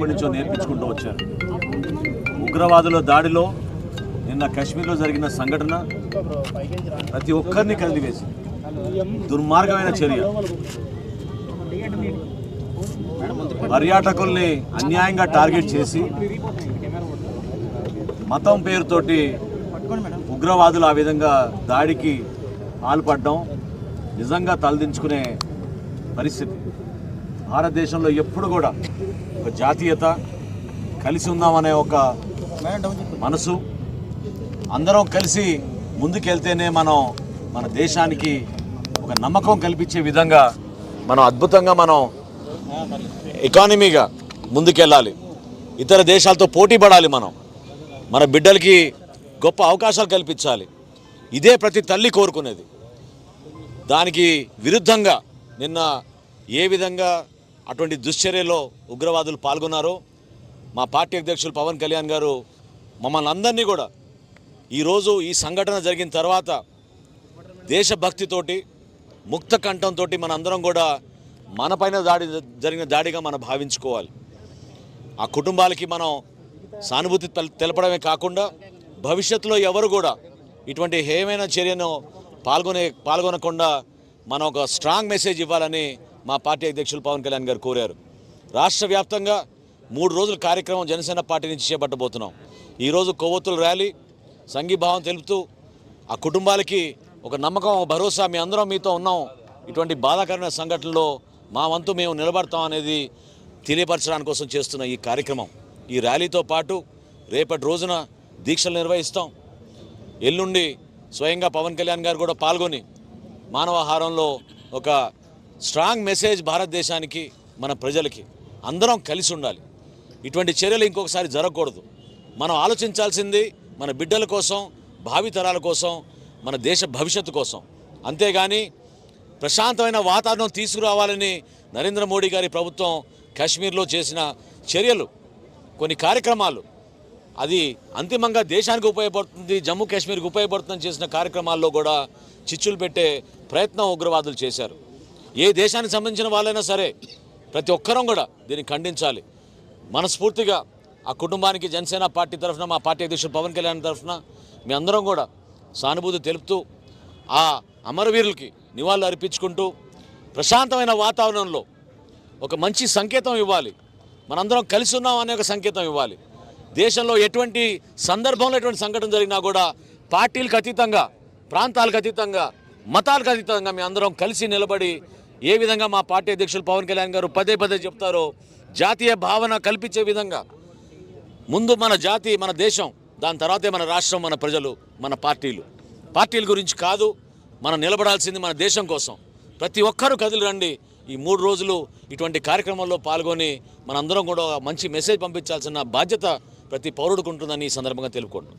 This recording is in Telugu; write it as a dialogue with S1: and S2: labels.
S1: ఎప్పటి నుంచో నేర్పించుకుంటూ వచ్చారు. ఉగ్రవాదుల దాడిలో నిన్న కాశ్మీర్లో జరిగిన సంఘటన ప్రతి ఒక్కరిని కలిదివేసి దుర్మార్గమైన చర్య. పర్యాటకుల్ని అన్యాయంగా టార్గెట్ చేసి మతం పేరుతోటి ఉగ్రవాదులు ఆ విధంగా దాడికి పాల్పడడం నిజంగా తలదించుకునే పరిస్థితి. భారతదేశంలో ఎప్పుడు కూడా ఒక జాతీయత కలిసి ఉందామనే ఒక మనసు. అందరం కలిసి ముందుకెళ్తేనే మనం మన దేశానికి ఒక నమ్మకం కల్పించే విధంగా మనం అద్భుతంగా మనం ఎకానమీగా ముందుకెళ్ళాలి. ఇతర దేశాలతో పోటీ పడాలి మనం. మన బిడ్డలకి గొప్ప అవకాశాలు కల్పించాలి. ఇదే ప్రతి తల్లి కోరుకునేది. దానికి విరుద్ధంగా నిన్న ఏ విధంగా అటువంటి దుశ్చర్యలో ఉగ్రవాదులు పాల్గొన్నారో. మా పార్టీ అధ్యక్షులు పవన్ కళ్యాణ్ గారు మమ్మల్ని అందరినీ కూడా ఈరోజు ఈ సంఘటన జరిగిన తర్వాత దేశభక్తితోటి ముక్త కంఠంతో మన అందరం కూడా మనపైన దాడి జరిగిన దాడిగా మనం భావించుకోవాలి. ఆ కుటుంబాలకి మనం సానుభూతి తెలపడమే కాకుండా భవిష్యత్తులో ఎవరు కూడా ఇటువంటి హేమైన చర్యను పాల్గొనే పాల్గొనకుండా మనం ఒక స్ట్రాంగ్ మెసేజ్ ఇవ్వాలని మా పార్టీ అధ్యక్షులు పవన్ కళ్యాణ్ గారు కోరారు. రాష్ట్ర వ్యాప్తంగా మూడు రోజుల కార్యక్రమం జనసేన పార్టీ నుంచి చేపట్టబోతున్నాం. ఈరోజు కొవ్వొత్తుల ర్యాలీ సంఘీభావం తెలుపుతూ ఆ కుటుంబాలకి ఒక నమ్మకం భరోసా మీ అందరం మీతో ఉన్నాం. ఇటువంటి బాధాకరమైన సంఘటనలో మా వంతు మేము నిలబడతాం అనేది తెలియపరచడానికి కోసం చేస్తున్న ఈ కార్యక్రమం. ఈ ర్యాలీతో పాటు రేపటి రోజున దీక్షలు నిర్వహిస్తాం. ఎల్లుండి స్వయంగా పవన్ కళ్యాణ్ గారు కూడా పాల్గొని మానవాహారంలో ఒక స్ట్రాంగ్ మెసేజ్ భారతదేశానికి మన ప్రజలకి. అందరం కలిసి ఉండాలి. ఇటువంటి చర్యలు ఇంకొకసారి జరగకూడదు. మనం ఆలోచించాల్సింది మన బిడ్డల కోసం భావితరాల కోసం మన దేశ భవిష్యత్తు కోసం. అంతేగాని ప్రశాంతమైన వాతావరణం తీసుకురావాలని నరేంద్ర మోడీ గారి ప్రభుత్వం కాశ్మీర్లో చేసిన చర్యలు కొన్ని కార్యక్రమాలు. అది అంతిమంగా దేశానికి ఉపయోగపడుతుంది జమ్మూ కాశ్మీర్కి ఉపయోగపడుతుందని చేసిన కార్యక్రమాల్లో కూడా చిచ్చులు పెట్టే ప్రయత్నం ఉగ్రవాదులు చేశారు. ఏ దేశానికి సంబంధించిన వాళ్ళైనా సరే ప్రతి ఒక్కరం కూడా దీన్ని ఖండించాలి. మనస్ఫూర్తిగా ఆ కుటుంబానికి జనసేన పార్టీ తరఫున మా పార్టీ అధ్యక్షుడు పవన్ కళ్యాణ్ తరఫున మీ అందరం కూడా సానుభూతి తెలుపుతూ ఆ అమరవీరులకి నివాళులు అర్పించుకుంటూ ప్రశాంతమైన వాతావరణంలో ఒక మంచి సంకేతం ఇవ్వాలి. మనందరం కలిసి ఉన్నాం అనే ఒక సంకేతం ఇవ్వాలి. దేశంలో ఎటువంటి సందర్భంలో ఎటువంటి సంఘటన జరిగినా కూడా పార్టీలకు అతీతంగా ప్రాంతాలకు అతీతంగా మతాలకు అతీతంగా మీ అందరం కలిసి నిలబడి ఏ విధంగా మా పార్టీ అధ్యక్షులు పవన్ కళ్యాణ్ గారు పదే పదే చెప్తారో జాతీయ భావన కల్పించే విధంగా ముందు మన జాతి మన దేశం దాని తర్వాతే మన రాష్ట్రం మన ప్రజలు మన పార్టీలు. పార్టీల గురించి కాదు మనం నిలబడాల్సింది మన దేశం కోసం. ప్రతి ఒక్కరూ కదిలి రండి. ఈ మూడు రోజులు ఇటువంటి కార్యక్రమాల్లో పాల్గొని మనందరం కూడా మంచి మెసేజ్ పంపించాల్సిన బాధ్యత ప్రతి పౌరుడికి ఉంటుందని ఈ సందర్భంగా తెలుపుకోండి